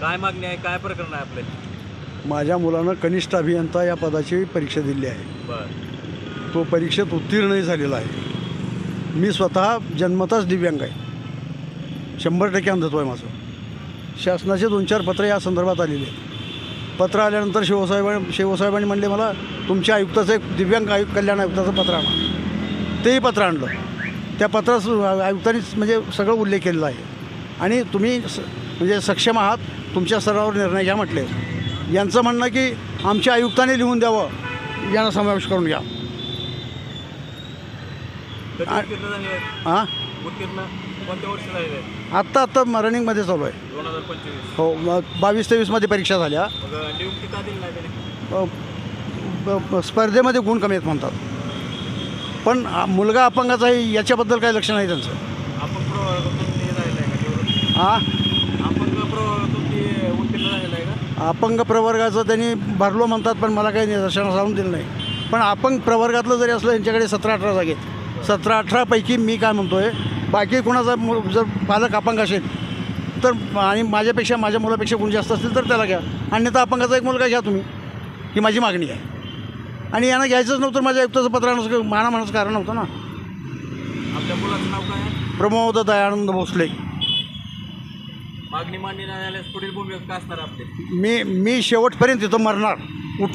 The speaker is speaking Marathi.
काय मागणी आहे? काय प्रकरण आहे आपले? माझ्या मुलानं कनिष्ठ अभियंता या पदाची परीक्षा दिली आहे. बर. तो परीक्षेत उत्तीर्णही झालेला आहे. मी स्वतः जन्मताच दिव्यांग आहे. शंभर टक्के अंधत्व आहे माझं. शासनाचे दोन चार पत्र या संदर्भात आलेले आहेत. पत्र आल्यानंतर शिवसाहेब शिवसाहेबांनी म्हणले मला तुमच्या आयुक्ताचं एक दिव्यांग आयुक्त कल्याण आयुक्ताचं पत्र आणा. तेही पत्र आणलं. त्या पत्रात आयुक्तांनी म्हणजे सगळं उल्लेख केलेला आहे. आणि तुम्ही स म्हणजे सक्षम आहात. तुमच्या स्तरावर निर्णय घ्या म्हटले. यांचं म्हणणं की आमच्या आयुक्ताने लिहून द्यावं यांना समावेश करून घ्या. हां आत्ता आत्ता रनिंगमध्ये चालू आहे. हो बावीस तेवीसमध्ये परीक्षा झाल्या. स्पर्धेमध्ये गुण कमी आहेत म्हणतात. पण मुलगा अपंगाचा आहे याच्याबद्दल काही लक्ष नाही त्यांचं. हां आपण प्रवर्गातून ते उत्तीर्ण झालेलं आहे का अपंग प्रवर्गाचं त्यांनी भरलो म्हणतात पण मला काही निदर्शनास आणून दिलं नाही. पण अपंग प्रवर्गातलं जरी असलं यांच्याकडे सतरा अठरा जागे आहेत. सतरा अठरापैकी मी काय म्हणतो आहे बाकी कोणाचा जर पालक अपंग असेल तर आणि माझ्यापेक्षा माझ्या मुलापेक्षा कोणी जास्त असतील तर त्याला घ्या. अन्यथा अपंगाचा एक मुलगा घ्या तुम्ही ही माझी मागणी आहे. आणि यांना घ्यायचंच नव्हतं माझ्या आयुक्ताचं पत्र आणण्याचं माना म्हणायचं कारण नव्हतं ना. आपल्या मुलाचं नाव काय प्रमोद दयानंद भोसले. मागणी मान्य नाही झाल्यास पुढील भूमिका काय असणार आपली? मी मी शेवटपर्यंत तिथं मरणार. उठणार